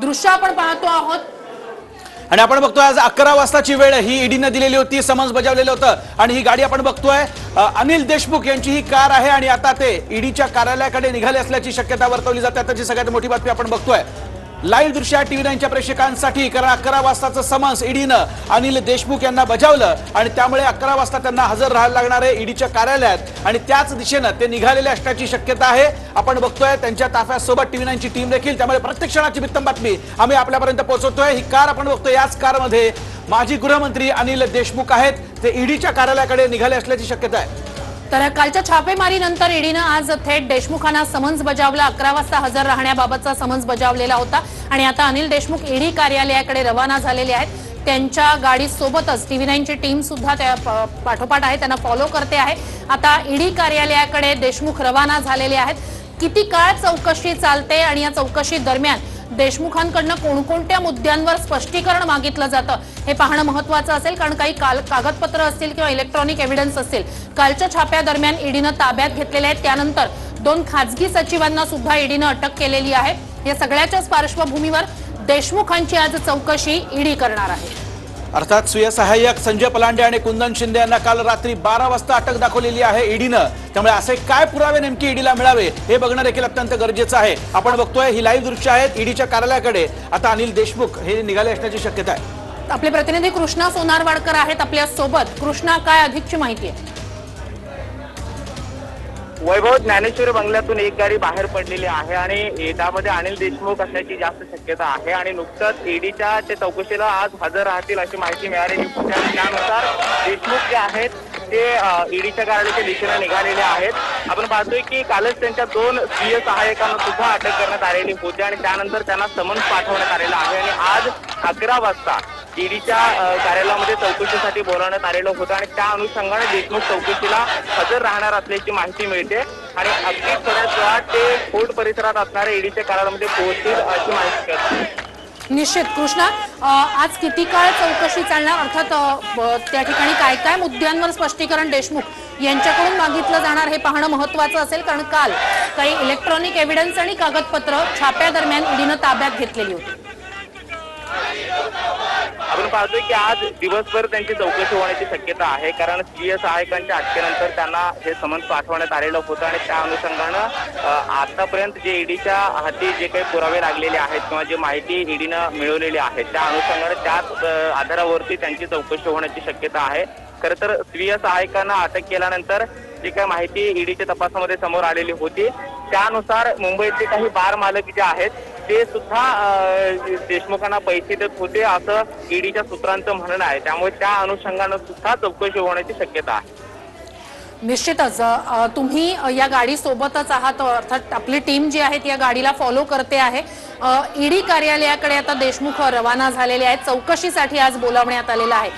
दृश्य आपण पाहतो आहोत. आणि आपण बघतोय आज अकरा वाजताची वेळ ही ईडीनं दिलेली होती समन्स बजावलेलं होतं. आणि ही गाडी आपण बघतोय. अनिल देशमुख यांची ही कार आहे आणि आता ते ईडीच्या कार्यालयाकडे निघाले असल्याची शक्यता वर्तवली जाते. आताची सगळ्यात मोठी बातमी आपण बघतोय. लाईव्ह दृश्य टीव्ही नाईनच्या प्रेक्षकांसाठी कारण अकरा वाजताचं समन्स ईडीनं अनिल देशमुख यांना बजावलं आणि त्यामुळे अकरा वाजता त्यांना हजर राहायला लागणार आहे ईडीच्या कार्यालयात. आणि त्याच दिशेनं ते निघालेले असण्याची शक्यता आहे. आपण बघतोय त्यांच्या ताफ्यासोबत टीव्ही नाईनची टीम देखील त्यामुळे प्रत्येक क्षणाची वित्तम बातमी आम्ही आपल्यापर्यंत पोहोचवतोय. ही कार आपण बघतोय याच कारमध्ये माजी गृहमंत्री अनिल देशमुख आहेत. ते ईडीच्या कार्यालयाकडे निघाले असल्याची शक्यता आहे. तर कालच्या छापेमारीनंतर ईडीनं आज थेट देशमुखांना समन्स बजावला. अकरा वाजता हजर राहण्याबाबतचा समन्स बजावलेला होता. आणि आता अनिल देशमुख ईडी कार्यालयाकडे रवाना झालेले आहेत. त्यांच्या गाडीसोबतच टीव्ही नाईनची टीम सुद्धा त्या प- पाठोपाठ आहे. त्यांना फॉलो करते आहे. आता ईडी कार्यालयाकडे देशमुख रवाना झालेले आहेत. किती काळ चौकशी चालते आणि या चौकशी दरम्यान देशमुखांकडनं कोणकोणत्या मुद्द्यांवर स्पष्टीकरण मागितलं जातं हे पाहणं महत्वाचं असेल कारण काही काल कागदपत्र असतील किंवा इलेक्ट्रॉनिक एव्हिडन्स असतील कालच्या छाप्यादरम्यान ईडीनं ताब्यात घेतलेले आहेत. त्यानंतर दोन खासगी सचिवांना सुद्धा ईडीनं अटक केलेली आहे. या सगळ्याच्याच पार्श्वभूमीवर देशमुखांची आज चौकशी ईडी करणार आहे. अर्थात स्वीय सहाय्यक संजय पलांडे आणि कुंदन शिंदे यांना काल रात्री बारा वाजता अटक दाखवलेली आहे ईडीनं. त्यामुळे असे काय पुरावे नेमके ईडीला मिळावे हे बघणं देखील अत्यंत गरजेचं आहे. आपण बघतोय ही लाईव्ह दृश्य आहेत ईडीच्या कार्यालयाकडे. आता अनिल देशमुख हे निघाले असण्याची शक्यता आहे. आपले प्रतिनिधी कृष्णा सोनारवाडकर आहेत आपल्यासोबत कृष्णा काय अधिकची माहिती आहे? वैभव ज्ञानेश्वर बंगल्यातून एक गाडी बाहेर पडलेली आहे आणि त्यामध्ये अनिल देशमुख असण्याची जास्त शक्यता आहे आणि नुकतंच ईडीच्या ते चौकशीला आज हजर राहतील अशी माहिती मिळालेली त्यानुसार देशमुख जे आहेत ते ईडीच्या कार्यालयाच्या दिशेला निघालेले आहेत. आपण पाहतोय की कालच त्यांच्या दोन सीए सहाय्यकांना सुद्धा अटक करण्यात आलेली होती आणि त्यानंतर त्यांना समन्स पाठवण्यात आलेलं आहे. आणि आज अकरा वाजता ईडीच्या कार्यालयामध्ये चौकशीसाठी बोलावण्यात आलेलं होतं आणि त्या अनुषंगाने देशमुख चौकशीला हजर राहणार असल्याची माहिती मिळते. आणि अगदी थोड्याच वेळात ते फोर्ट परिसरात असणाऱ्या ईडीच्या कार्यालयामध्ये पोहोचतील अशी माहिती मिळते. निश्चित कृष्णा. आज किती काळ चौकशी चालणार? अर्थात त्या ठिकाणी काय काय मुद्द्यांवर स्पष्टीकरण देशमुख यांच्याकडून मागितलं जाणार हे पाहणं महत्वाचं असेल कारण काल काही इलेक्ट्रॉनिक एव्हिडन्स आणि कागदपत्र छाप्यादरम्यान ईडीनं ताब्यात घेतलेली होती. आपण पाहतोय की आज दिवसभर त्यांची चौकशी होण्याची शक्यता आहे कारण सीए सहायकांच्या अटकेनंतर त्यांना हे समन्स पाठवण्यात आलेलं होतं आणि त्या अनुषंगानं आतापर्यंत जे ईडीच्या हाती जे काही पुरावे लागलेले आहेत किंवा जे माहिती ईडीनं मिळवलेली आहे त्या अनुषंगानं त्याच आधारावरती त्यांची चौकशी होण्याची शक्यता आहे. खरं तर स्वीय सहायकांना अटक केल्यानंतर जी काही माहिती ईडीच्या तपासामध्ये समोर आलेली होती त्यानुसार मुंबईतले काही बार मालक जे आहेत ते सुद्धा देशमुखांना पैसे देत होते असं ईडीच्या सूत्रांचं म्हणणं आहे. त्यामुळे त्या अनुषंगानं सुद्धा चौकशी होण्याची शक्यता आहे. निश्चितच तुम्ही या गाडी सोबतच आहात अर्थात आपली टीम जी आहे ती या गाडीला फॉलो करते आहे. ईडी कार्यालयाकडे आता देशमुख रवाना झालेले आहेत. चौकशीसाठी आज बोलावण्यात आलेलं आहे.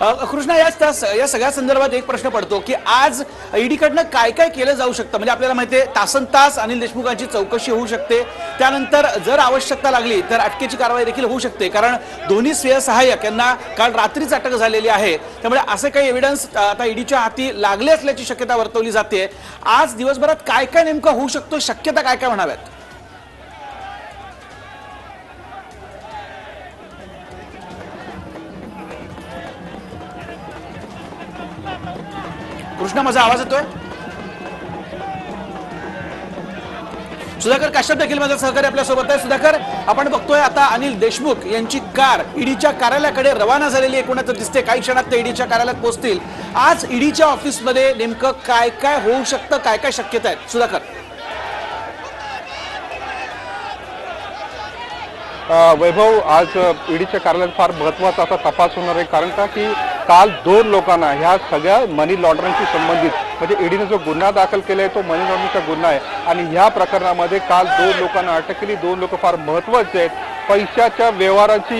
कृष्णा याच त्या या सगळ्या संदर्भात एक प्रश्न पडतो की आज ईडीकडनं काय काय केलं जाऊ शकतं? म्हणजे आपल्याला माहिती आहे तासन तास अनिल देशमुखांची चौकशी होऊ शकते. त्यानंतर जर आवश्यकता लागली तर अटकेची कारवाई देखील होऊ शकते. कारण दोन्ही स्वीय सहाय्यक यांना काल रात्रीच अटक झालेली आहे. त्यामुळे असे काही एव्हिडन्स आता ईडीच्या हाती लागले असल्याची शक्यता वर्तवली जाते. आज दिवसभरात काय काय नेमकं होऊ शकतो? शक्यता काय काय म्हणाव्यात? कृष्णा माझा आवाज येतोय? सुधाकर काश्यप देखील माझा सहकारी आपल्यासोबत आहे? सुधाकर आपण बघतोय आता अनिल देशमुख यांची कार ईडीच्या कार्यालयाकडे रवाना झालेली एकूणच दिसते काही क्षणात ते ईडीच्या कार्यालयात पोहोचतील. आज ईडीच्या ऑफिसमध्ये नेमकं काय काय होऊ शकतं? काय काय शक्यता आहेत? सुधाकर. वैभव आज ईडीच्या कार्यालयात फार महत्त्वाचा असा तपास होणार आहे. कारण का? की काल दोन लोकांना ह्या सगळ्या मनी लॉन्ड्रिंगशी संबंधित म्हणजे ईडीने जो गुन्हा दाखल केला आहे तो मनी लॉन्ड्रिंगचा गुन्हा आहे. आणि ह्या प्रकरणामध्ये काल दोन लोकांना अटक केली दोन लोक फार महत्त्वाचे आहेत. पैशाच्या व्यवहारांची